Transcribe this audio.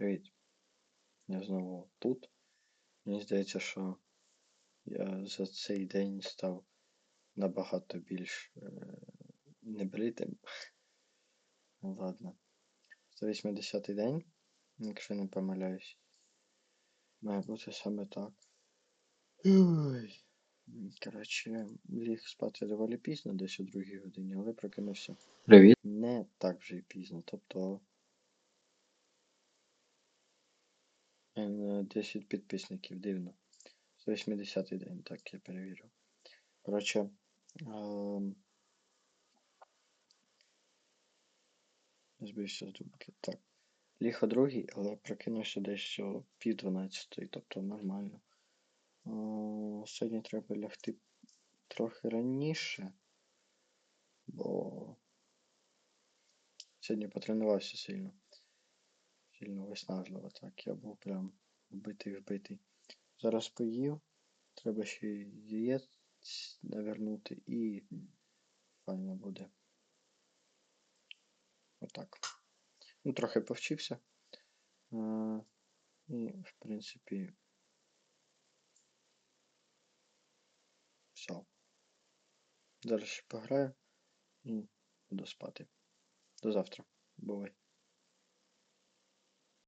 Привіт. Я знову тут. Мені здається, що я за цей день став набагато більш е, небритим. Ладно. 180-й день, якщо не помиляюсь. Має бути саме так. Ой. Коротше, ліг спати доволі пізно, десь о другій годині, але прокинувся Привіт. не так вже й пізно. Тобто. 10 підписників, дивно. 180 день, так, я перевірив. Коротше. ем, Збився з думки. Так. Ліг о другій, але прокинувся десь о пів 12, тобто нормально. Е, Сьогодні треба лягти трохи раніше, бо сьогодні потренувався сильно. Сильно виснажливо, так. Я був прям вбитий вбитий. Зараз поїв. Треба ще яєць навернути і файно буде. Отак. Ну, трохи повчився. Е, і, в принципі, все. Зараз ще пограю і буду спати. До завтра. Бувай.